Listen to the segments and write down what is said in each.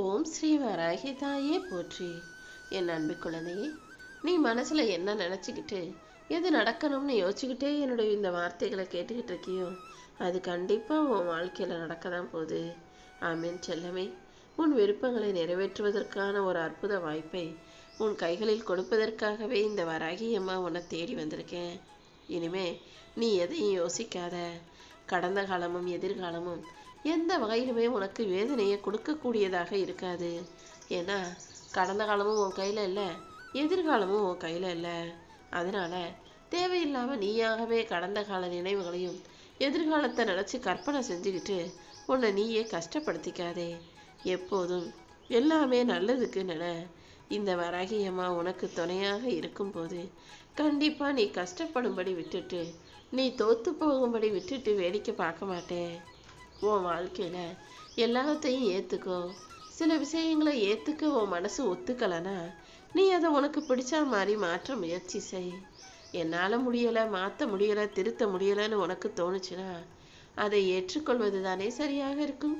ஓம் ஸ்ரீ வராகி தாயே போற்றி. என் அன்பு குழந்தையே நீ மனசில் என்ன நினச்சிக்கிட்டு எது நடக்கணும்னு யோசிச்சுக்கிட்டே என்னுடைய இந்த வார்த்தைகளை கேட்டுக்கிட்டு இருக்கியோ அது கண்டிப்பாக உன் வாழ்க்கையில் நடக்க தான் போகுது. ஆமீன் செல்லமே. உன் விருப்பங்களை நிறைவேற்றுவதற்கான ஒரு அற்புத வாய்ப்பை உன் கைகளில் கொடுப்பதற்காகவே இந்த வராகி அம்மா உன்னை தேடி வந்திருக்கேன். இனிமே நீ எதையும் யோசிக்காத. கடந்த காலமும் எதிர்காலமும் எந்த வகையிலுமே உனக்கு வேதனையை கொடுக்கக்கூடியதாக இருக்காது. ஏன்னா கடந்த காலமும் உன் கையில் இல்லை எதிர்காலமும் உன் கையில் இல்லை. அதனால தேவையில்லாமல் நீயாகவே கடந்த கால நினைவுகளையும் எதிர்காலத்தை நினச்சி கற்பனை செஞ்சுக்கிட்டு உன்னை நீயே கஷ்டப்படுத்திக்காதே. எப்போதும் எல்லாமே நல்லதுக்கு நின இந்த வராகியம்மா உனக்கு துணையாக இருக்கும்போது கண்டிப்பாக நீ கஷ்டப்படும்படி விட்டுட்டு நீ தோத்து போகும்படி விட்டுட்டு வேடிக்கை பார்க்க மாட்டேன் உன் வாழ்க்கையில் எல்லாத்தையும் ஏத்துக்கோ. சில விஷயங்களை ஏத்துக்க உன் மனசு ஒத்துக்கலைன்னா நீ அதை உனக்கு பிடிச்ச மாதிரி மாற்ற முயற்சி செய். என்னால முடியல மாத்த முடியல திருத்த முடியலைன்னு உனக்கு தோணுச்சுன்னா அதை ஏற்றுக்கொள்வது தானே சரியாக இருக்கும்.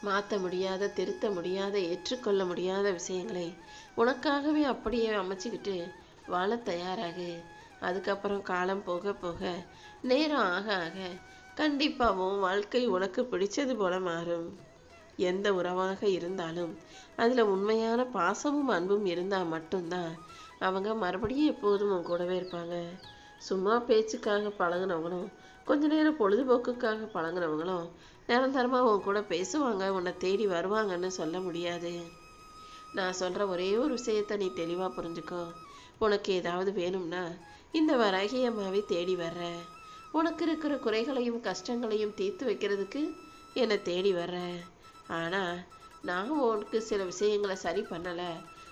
மாற்ற முடியாத திருத்த முடியாத ஏற்றுக்கொள்ள முடியாத விஷயங்களை உனக்காகவே அப்படியே அமைச்சுக்கிட்டு வாழ தயாராகு. அதுக்கப்புறம் காலம் போக போக நேரம் ஆக ஆக கண்டிப்பாகவும் வாழ்க்கை உனக்கு பிடிச்சது போல மாறும். எந்த உறவாக இருந்தாலும் அதில் உண்மையான பாசமும் அன்பும் இருந்தால் மட்டும்தான் அவங்க மறுபடியும் எப்போதும் உன் கூடவே இருப்பாங்க. சும்மா பேச்சுக்காக பழகுனவங்களும் கொஞ்ச நேரம் பொழுதுபோக்குக்காக பழகுனவங்களும் நிரந்தரமாக உன் கூட பேசுவாங்க உன்னை தேடி வருவாங்கன்னு சொல்ல முடியாது. நான் சொல்கிற ஒரே ஒரு விஷயத்தை நீ தெளிவாக புரிஞ்சுக்கோ. உனக்கு ஏதாவது வேணும்னா இந்த வராகி அம்மாவை தேடி வர்ற உனக்கு இருக்கிற குறைகளையும் கஷ்டங்களையும் தீர்த்து வைக்கிறதுக்கு என்னை தேடி வர்ற. ஆனால் நான் உனக்கு சில விஷயங்களை சரி பண்ணலை.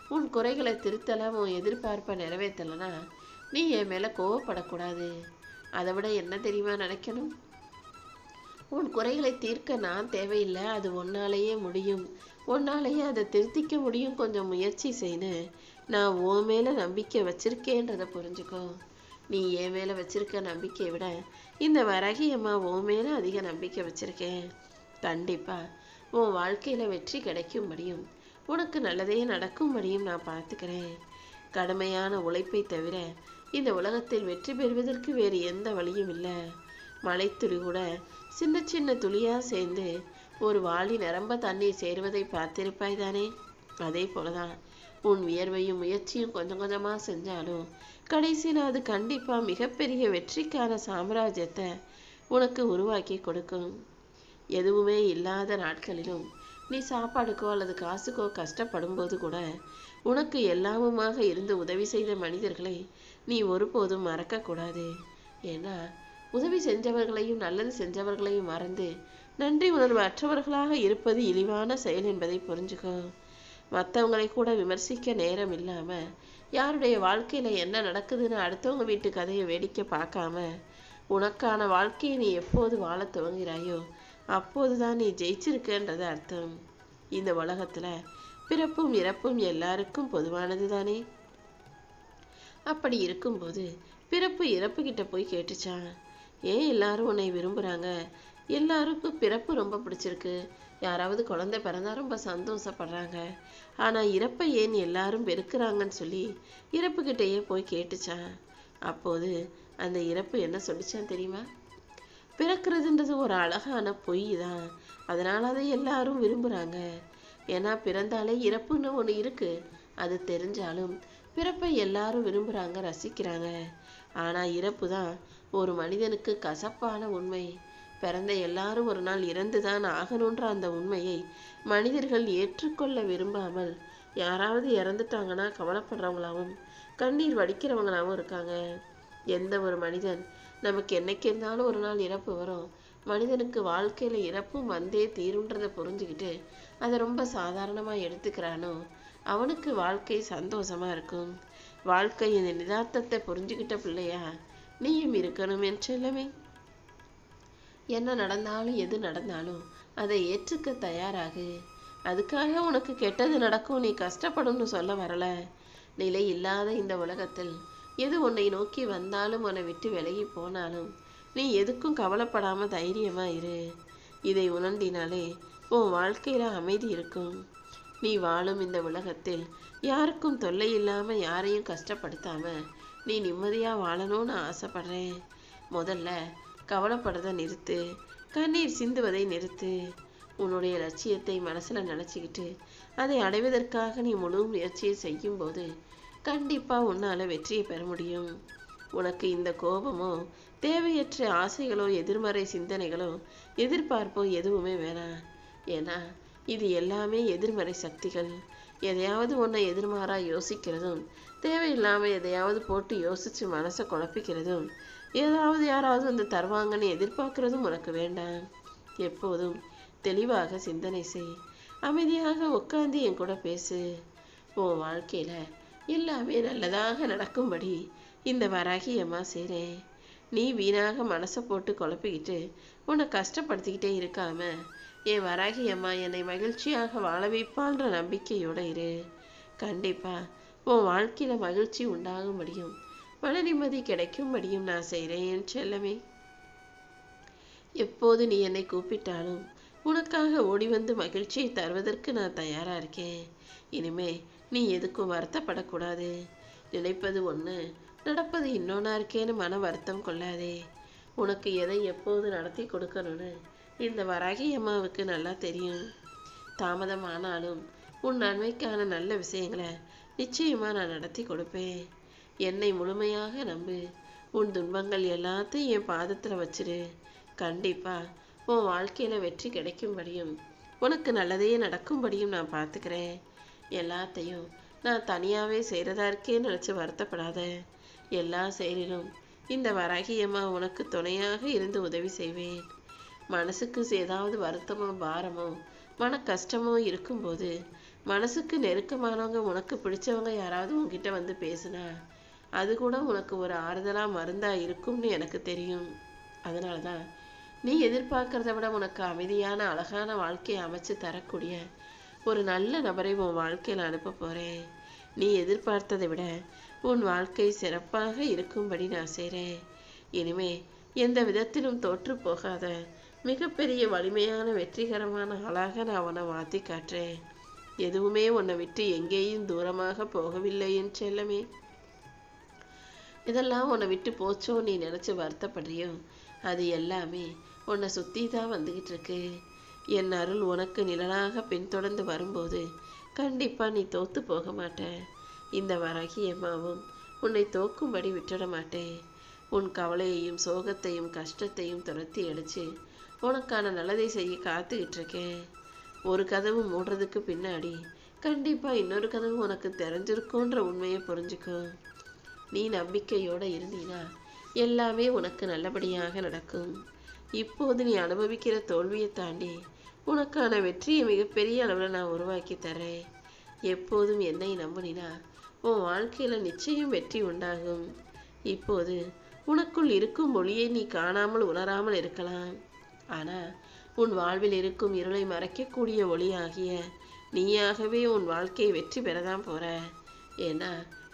உன் குறைகளை திருத்தலை உன் எதிர்பார்ப்பை நிறைவேற்றலைன்னா நீ என் மேலே கோவப்படக்கூடாது. அதை விட என்ன தெரியுமா நினைக்கணும்? உன் குறைகளை தீர்க்க நான் தேவையில்லை. அது உன்னாலேயே முடியும். உன்னாலேயே அதை திருத்திக்க முடியும். கொஞ்சம் முயற்சி செய்யு நான் உன் மேலே நம்பிக்கை வச்சிருக்கேன்றதை புரிஞ்சுக்கோ. நீ என் மேலே வச்சிருக்க நம்பிக்கையை விட இந்த வரகி அம்மா உன் மேலே அதிக நம்பிக்கை வச்சிருக்கேன். கண்டிப்பாக உன் வாழ்க்கையில் வெற்றி கிடைக்கும்படியும் உனக்கு நல்லதே நடக்கும்படியும் நான் பார்த்துக்கிறேன். கடுமையான உழைப்பை தவிர இந்த உலகத்தில் வெற்றி பெறுவதற்கு வேறு எந்த வழியும் இல்லை. மலைத்துளி கூட சின்ன சின்ன துளியாக சேர்ந்து ஒரு வாளி நிரம்ப தண்ணீர் சேருவதை பார்த்திருப்பாய் தானே அதே போலதான் உன் வியர்வையும் முயற்சியும் கொஞ்சம் கொஞ்சமாக செஞ்சாலும் கடைசியில் அது கண்டிப்பாக மிகப்பெரிய வெற்றிக்கான சாம்ராஜ்யத்தை உனக்கு உருவாக்கி கொடுக்கும். எதுவுமே இல்லாத நாட்களிலும் நீ சாப்பாடுக்கோ அல்லது காசுக்கோ கஷ்டப்படும் போது கூட உனக்கு எல்லாமுமாக இருந்து உதவி செய்த மனிதர்களை நீ ஒருபோதும் மறக்கக்கூடாது. ஏன்னா உதவி செஞ்சவர்களையும் நல்லது செஞ்சவர்களையும் மறந்து நன்றி உணர்வு அற்றவர்களாக இருப்பது இழிவான செயல் என்பதை புரிஞ்சுக்கோ. மற்றவங்களை கூட விமர்சிக்க நேரம் இல்லாம யாருடைய வாழ்க்கையில என்ன நடக்குதுன்னு அடுத்தவங்க வீட்டு கதையை வேடிக்கை பார்க்காம உனக்கான வாழ்க்கையை நீ எப்போது வாழ துவங்குகிறாயோ அப்போதுதான் நீ ஜெயிச்சிருக்கன்றது அர்த்தம். இந்த உலகத்துல பிறப்பும் இறப்பும் எல்லாருக்கும் பொதுவானது தானே அப்படி இருக்கும்போது பிறப்பு இறப்பு கிட்ட போய் கேட்டுச்சான். ஏன் எல்லாரும் உன்னை விரும்புறாங்க? எல்லாருக்கும் பிறப்பு ரொம்ப பிடிச்சிருக்கு. யாராவது குழந்தை பிறந்தா ரொம்ப சந்தோஷப்படுறாங்க. ஆனால் இறப்பை ஏன் எல்லாரும் வெறுக்கிறாங்கன்னு சொல்லி இறப்புக்கிட்டேயே போய் கேட்டுச்சான் அப்போது அந்த இறப்பு என்ன சொல்லிச்சான் தெரியுமா? பிறக்கிறதுன்றது ஒரு அழகான பொய் தான் அதனால் அதை எல்லாரும் விரும்புகிறாங்க ஏன்னா பிறந்தாலே இறப்புன்னு ஒன்று இருக்குது அது தெரிஞ்சாலும் பிறப்பை எல்லாரும் விரும்புகிறாங்க ரசிக்கிறாங்க. ஆனால் இறப்பு தான் ஒரு மனிதனுக்கு கசப்பான உண்மை. பிறந்த எல்லாரும் ஒரு நாள் இறந்துதான் ஆகணுன்ற அந்த உண்மையை மனிதர்கள் ஏற்றுக்கொள்ள விரும்பாமல் யாராவது இறந்துட்டாங்கன்னா கவலைப்படுறவங்களாவும் கண்ணீர் வடிக்கிறவங்களாவும் இருக்காங்க. எந்த ஒரு மனிதன் நமக்கு என்னைக்கு இருந்தாலும் ஒரு நாள் இறப்பு வரும். மனிதனுக்கு வாழ்க்கையில் இறப்பும் வந்தே தீருன்றதை புரிஞ்சுக்கிட்டு அதை ரொம்ப சாதாரணமாக எடுத்துக்கிறானோ அவனுக்கு வாழ்க்கை சந்தோஷமாக இருக்கும். வாழ்க்கையின் நிதார்த்தத்தை புரிஞ்சுக்கிட்ட பிள்ளையா நீயும் இருக்கணும் என் செல்லமே. என்ன நடந்தாலும் எது நடந்தாலும் அதை ஏற்றுக்க தயாராகு. அதுக்காக உனக்கு கெட்டது நடக்கும் நீ கஷ்டப்படும்னு சொல்ல வரல. நிலை இல்லாத இந்த உலகத்தில் எது உன்னை நோக்கி வந்தாலும் உன்னை விட்டு விலகி போனாலும் நீ எதுக்கும் கவலைப்படாம தைரியமா இரு. இதை உணர்ந்தினாலே உன் வாழ்க்கையில அமைதி இருக்கும். நீ வாழும் இந்த உலகத்தில் யாருக்கும் தொல்லை இல்லாம யாரையும் கஷ்டப்படுத்தாம நீ நிம்மதியா வாழணும்னு ஆசைப்படுறேன். முதல்ல கவலைப்படுறதை நிறுத்து கண்ணீர் சிந்துவதை நிறுத்து. உன்னுடைய லட்சியத்தை மனசில் நினச்சிக்கிட்டு அதை அடைவதற்காக நீ முழு முயற்சியை செய்யும்போது கண்டிப்பாக உன்னால் வெற்றியை பெற முடியும். உனக்கு இந்த கோபமோ தேவையற்ற ஆசைகளோ எதிர்மறை சிந்தனைகளோ எதிர்பார்ப்போ எதுவுமே வேணாம். ஏன்னா இது எல்லாமே எதிர்மறை சக்திகள். எதையாவது ஒன்றை எதிர்மாறா யோசிக்கிறதும் தேவையில்லாமல் எதையாவது போட்டு யோசித்து மனசை குழப்பிக்கிறதும் ஏதாவது யாராவது வந்து தருவாங்கன்னு எதிர்பார்க்கறதும் உனக்கு வேண்டாம். எப்போதும் தெளிவாக சிந்தனை செய். அமைதியாக உட்காந்து என் கூட பேசு. உன் வாழ்க்கையில் எல்லாமே நல்லதாக நடக்கும்படி இந்த வராகி அம்மா செய்கிறேன் நீ வீணாக மனசை போட்டு குழப்பிக்கிட்டு உன்னை கஷ்டப்படுத்திக்கிட்டே இருக்காம என் வராகி அம்மா என்னை மகிழ்ச்சியாக வாழ வைப்பான்ற நம்பிக்கையோட இரு. கண்டிப்பாக உன் வாழ்க்கையில் மகிழ்ச்சி உண்டாகும்படியும் மன நிம்மதி கிடைக்கும்படியும் நான் செய்கிறேன் என் செல்லமே. எப்போது நீ என்னை கூப்பிட்டாலும் உனக்காக ஓடி வந்து மகிழ்ச்சியை தருவதற்கு நான் தயாராக இருக்கேன். இனிமே நீ எதுக்கும் வருத்தப்படக்கூடாது. நினைப்பது ஒன்று நடப்பது இன்னொன்னா இருக்கேன்னு மன வருத்தம் கொள்ளாதே. உனக்கு எதை எப்போது நடத்தி கொடுக்கணும்னு இந்த வராகி அம்மாவுக்கு நல்லா தெரியும். தாமதமானாலும் உன் நன்மைக்கான நல்ல விஷயங்களை நிச்சயமாக நான் நடத்தி கொடுப்பேன். என்னை முழுமையாக நம்பு. உன் துன்பங்கள் எல்லாத்தையும் என் பாதத்தில் வச்சிரு. கண்டிப்பாக உன் வாழ்க்கையில் வெற்றி கிடைக்கும்படியும் உனக்கு நல்லதே நடக்கும்படியும் நான் பார்த்துக்கிறேன் எல்லாத்தையும் நான் தனியாகவே செய்கிறதா இருக்கேன்னு நினச்சி வருத்தப்படாத. எல்லா செயலிலும் இந்த வராகியம்மா உனக்கு துணையாக இருந்து உதவி செய்வேன். மனசுக்கு ஏதாவது வருத்தமோ பாரமோ மன கஷ்டமோ இருக்கும்போது மனசுக்கு நெருக்கமானவங்க உனக்கு பிடிச்சவங்க யாராவது உங்ககிட்ட வந்து பேசுனா அது கூட உனக்கு ஒரு ஆறுதலா மருந்தா இருக்கும்னு எனக்கு தெரியும். அதனால தான் நீ எதிர்பார்க்கறத விட உனக்கு அமைதியான அழகான வாழ்க்கையை அமைச்சு தரக்கூடிய ஒரு நல்ல நபரை உன் வாழ்க்கையில் அனுப்ப போறேன். நீ எதிர்பார்த்ததை விட உன் வாழ்க்கை சிறப்பாக இருக்கும்படி நான் செய்கிறேன் இனிமே எந்த விதத்திலும் தோற்று போகாத மிகப்பெரிய வலிமையான வெற்றிகரமான ஆளாக நான் உன்னை மாற்றி காட்டுறேன். எதுவுமே உன்னை விட்டு எங்கேயும் தூரமாக போகவில்லை என் செல்லமே. இதெல்லாம் உன்னை விட்டு போச்சோ நீ நினச்சி வருத்தப்படுறியோ? அது எல்லாமே உன்னை சுற்றி தான் வந்துக்கிட்டு இருக்கு என் அருள் உனக்கு நிழலாக பின்தொடர்ந்து வரும்போது கண்டிப்பாக நீ தோத்து போக மாட்ட இந்த வராகி அம்மாவும் உன்னை தோக்கும்படி விட்டுட மாட்டேன். உன் கவலையையும் சோகத்தையும் கஷ்டத்தையும் துரத்தி அடிச்சு உனக்கான நல்லதை செய்ய காத்துக்கிட்டு இருக்கேன் ஒரு கதவு மூடுறதுக்கு பின்னாடி கண்டிப்பாக இன்னொரு கதவு உனக்கு தெரிஞ்சிருக்கோன்ற உண்மையை புரிஞ்சுக்கோ. நீ நம்பிக்கையோடு இருந்தீனா எல்லாமே உனக்கு நல்லபடியாக நடக்கும். இப்போது நீ அனுபவிக்கிற தோல்வியை தாண்டி உனக்கான வெற்றியை மிகப்பெரிய அளவில் நான் உருவாக்கி தரேன் எப்போதும் என்னை நம்பினா உன் வாழ்க்கையில் நிச்சயம் வெற்றி உண்டாகும். இப்போது உனக்குள் இருக்கும் ஒளியை நீ காணாமல் உணராமல் இருக்கலாம். ஆனால் உன் வாழ்வில் இருக்கும் இருளை மறைக்கக்கூடிய ஒளியாகிய நீயாகவே உன் வாழ்க்கையை வெற்றி பெறதான் போற. ஏன்னா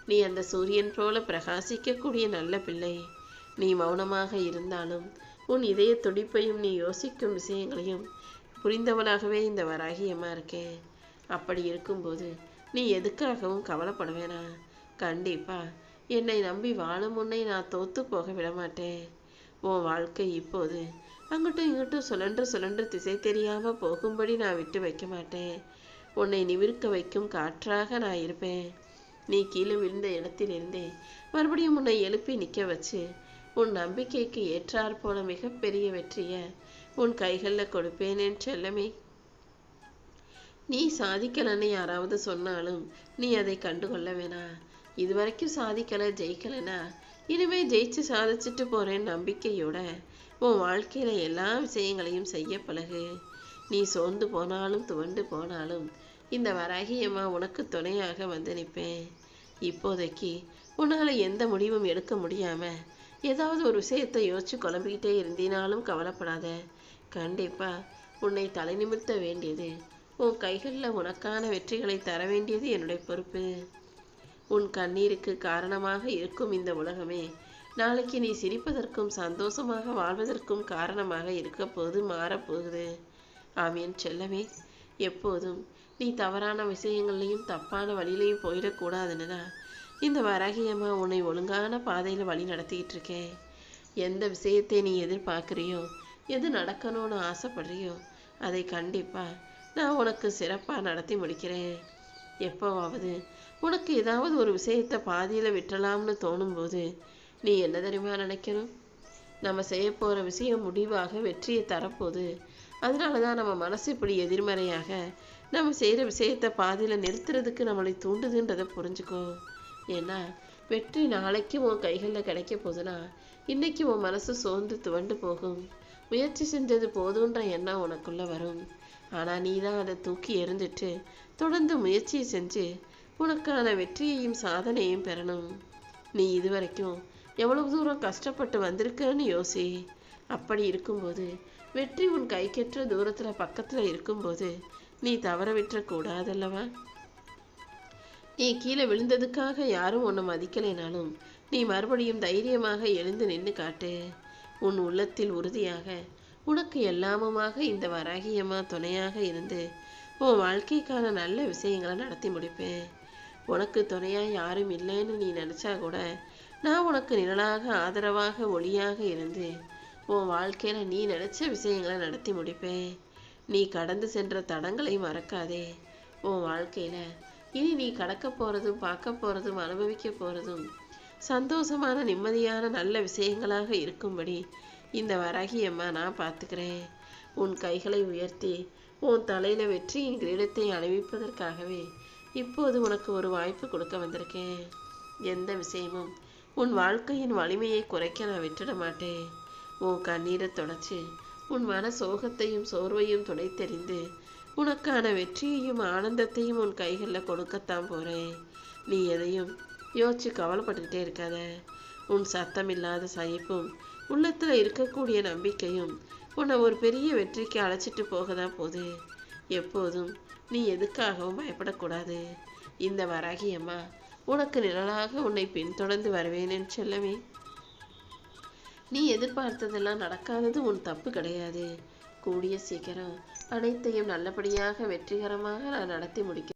நீ அந்த சூரியன் போல பிரகாசிக்கக்கூடிய நல்ல பிள்ளை. நீ மௌனமாக இருந்தாலும் உன் இதய துடிப்பையும் நீ யோசிக்கும் விஷயங்களையும் புரிந்தவனாகவே இந்த வராகியமாக இருக்கேன் அப்படி இருக்கும்போது நீ எதுக்காகவும் கவலைப்பட வேணாம் கண்டிப்பா. என்னை நம்பி வாழும் முன்னை நான் தோத்து போக விட மாட்டேன் உன் வாழ்க்கை இப்போது அங்கிட்டும் இங்கிட்டும் சுழன்று சுழன்று திசை தெரியாமல் போகும்படி நான் விட்டு வைக்க மாட்டேன். உன்னை நிவிர்க்க வைக்கும் காற்றாக நான் இருப்பேன். நீ கீழே விழுந்த இடத்திலிருந்தே மறுபடியும் உன்னை எழுப்பி நிற்க வச்சு உன் நம்பிக்கைக்கு ஏற்றாற் போல மிகப்பெரிய வெற்றியை உன் கைகளில் கொடுப்பேன் செல்லமே. நீ சாதிக்கலன்னு யாராவது சொன்னாலும் நீ அதை கண்டுகொள்ள வேணாம் இதுவரைக்கும் சாதிக்கலை ஜெயிக்கலைன்னா இனிமே ஜெயிச்சு சாதிச்சுட்டு போறேன் நம்பிக்கையோட உன் வாழ்க்கையில எல்லா விஷயங்களையும் செய்ய பழகு. நீ சோர்ந்து போனாலும் துவண்டு போனாலும் இந்த வராகியம்மா உனக்கு துணையாக வந்து நிற்பேன். இப்போதைக்கு உன்னால் எந்த முடிவும் எடுக்க முடியாமல் ஏதாவது ஒரு விஷயத்தை யோசிச்சு குழம்பிக்கிட்டே இருந்தினாலும் கவலைப்படாத. கண்டிப்பாக உன்னை தலை நிமிர்த்த வேண்டியது உன் கைகளில் உனக்கான வெற்றிகளை தர வேண்டியது என்னுடைய பொறுப்பு. உன் கண்ணீருக்கு காரணமாக இருக்கும் இந்த உலகமே நாளைக்கு நீ சிரிப்பதற்கும் சந்தோஷமாக வாழ்வதற்கும் காரணமாக இருக்க போது மாறப்போகுது. ஆமீன். செல்லமே. எப்போதும் நீ தவறான விஷயங்கள்லையும் தப்பான வழியிலையும் போயிடக்கூடாதுன்னு தான் இந்த வராகியம்மா உன்னை ஒழுங்கான பாதையில் வழி நடத்திக்கிட்டு இருக்கேன். எந்த விஷயத்தை நீ எதிர்பார்க்குறியோ எது நடக்கணும்னு ஆசைப்படுறியோ அதை கண்டிப்பாக நான் உனக்கு சிறப்பாக நடத்தி முடிக்கிறேன். எப்போவாவது உனக்கு ஏதாவது ஒரு விஷயத்தை பாதியில் விட்டலாம்னு தோணும்போது நீ என்ன தெரியுமா நினைக்கணும்? நம்ம செய்ய போகிற விஷயம் முடிவாக வெற்றியை தரப்போகுது. அதனால தான் நம்ம மனசு இப்படி எதிர்மறையாக நம்ம செய்கிற விஷயத்தை பாதியில் நிறுத்துறதுக்கு நம்மளை தூண்டுதுன்றதை புரிஞ்சுக்கோ. ஏன்னா வெற்றி நாளைக்கு உன் கைகளில் கிடைக்க போகுதுன்னா இன்னைக்கு உன் மனசு சோர்ந்து துவண்டு போகும். முயற்சி செஞ்சது போதுன்ற எண்ணம் உனக்குள்ளே வரும். ஆனால் நீ தான் அதை தூக்கி எறிஞ்சிட்டு தொடர்ந்து முயற்சி செஞ்சு உனக்கான வெற்றியையும் சாதனையும் பெறணும். நீ இதுவரைக்கும் எவ்வளவு தூரம் கஷ்டப்பட்டு வந்திருக்கன்னு யோசி. அப்படி இருக்கும்போது வெற்றி உன் கைக்கெற்ற தூரத்தில் பக்கத்தில் இருக்கும்போது நீ தவற விட்டுறக்கூடாதல்லவா? நீ கீழே விழுந்ததுக்காக யாரும் உன்னை மதிக்கலைனாலும் நீ மறுபடியும் தைரியமாக எழுந்து நின்று காட்டு. உன் உள்ளத்தில் உறுதியாக உனக்கு எல்லாமுமாக இந்த வராகியம்மா துணையாக இருந்து உன் வாழ்க்கைக்கான நல்ல விஷயங்களை நடத்தி முடிப்பேன். உனக்கு துணையாக யாரும் இல்லைன்னு நீ நினச்சா கூட நான் உனக்கு நிழலாக ஆதரவாக ஒளியாக இருந்து உன் வாழ்க்கையில் நீ நினச்ச விஷயங்களை நடத்தி முடிப்பேன். நீ கடந்து சென்ற தடங்களை மறக்காதே. உன் வாழ்க்கையில் இனி நீ கடக்க போகிறதும் பார்க்க போகிறதும் அனுபவிக்க போகிறதும் சந்தோஷமான நிம்மதியான நல்ல விஷயங்களாக இருக்கும்படி இந்த வரகியம்மா நான் பார்த்துக்கிறேன். உன் கைகளை உயர்த்தி உன் தலையில் வெற்றியின் கிரீடத்தை அணிவிப்பதற்காகவே இப்போது உனக்கு ஒரு வாய்ப்பு கொடுக்க வந்திருக்கேன். எந்த விஷயமும் உன் வாழ்க்கையின் வலிமையை குறைக்க நான் விட்டுட மாட்டேன். உன் கண்ணீரை தொடச்சி உன் மன சோகத்தையும் சோர்வையும் துடைத்தெறிந்து உனக்கான வெற்றியையும் ஆனந்தத்தையும் உன் கைகளில் கொடுக்கத்தான் போகிறேன் நீ எதையும் யோசிச்சு கவலைப்பட்டுக்கிட்டே இருக்காத. உன் சத்தம் இல்லாத சகிப்பும் உள்ளத்தில் இருக்கக்கூடிய நம்பிக்கையும் உன்னை ஒரு பெரிய வெற்றிக்கு அழைச்சிட்டு போக தான் போது எப்போதும் நீ எதுக்காகவும் பயப்படக்கூடாது. இந்த வராகியம்மா உனக்கு நிழலாக உன்னை பின்தொடர்ந்து என்று சொல்லவே நீ எதிர்பார்த்ததெல்லாம் நடக்காதது உன் தப்பு கிடையாது. கூடிய சீக்கிரம் அனைத்தையும் நல்லபடியாக வெற்றிகரமாக நான் நடத்தி முடிக்கிறேன்.